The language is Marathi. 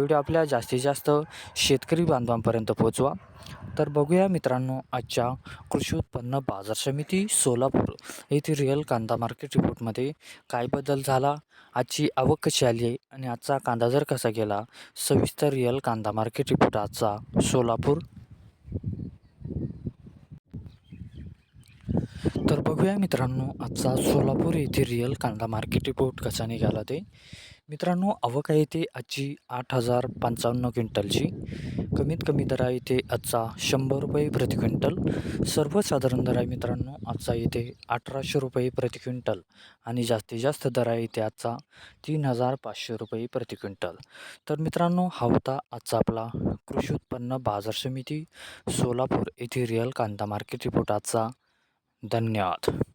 व्हिडिओ आपल्या जास्तीत जास्त शेतकरी बांधवांपर्यंत पोहोचवा. तर बघूया मित्रांनो आजच्या कृषी उत्पन्न बाजार समिती सोलापूर येथे रिअल कांदा मार्केट रिपोर्टमध्ये काय बदल झाला? आजची आवक कशी आली आहे? आणि आजचा कांदा जर कसा गेला? सविस्तर रिअल कांदा मार्केट रिपोर्ट आजचा सोलापूर. तर बघूया मित्रांनो आजचा सोलापूर येथे रिअल कांदा मार्केट रिपोर्ट कसा निघाला ते. मित्रांनो आवक आहे ते आजची आठ हजार पंचावन्न क्विंटलची. कमीत कमी दर आहे आजचा शंभर रुपये प्रति क्विंटल. सर्वसाधारण दर आहे मित्रांनो आजचा येथे अठराशे रुपये प्रति क्विंटल. आणि जास्तीत जास्त दर आहे इथे आजचा तीन हजार पाचशे रुपये प्रति क्विंटल. तर मित्रांनो हा होता आजचा आपला कृषी उत्पन्न बाजार समिती सोलापूर येथे रिअल कांदा मार्केट रिपोर्ट आजचा. धन्यवाद.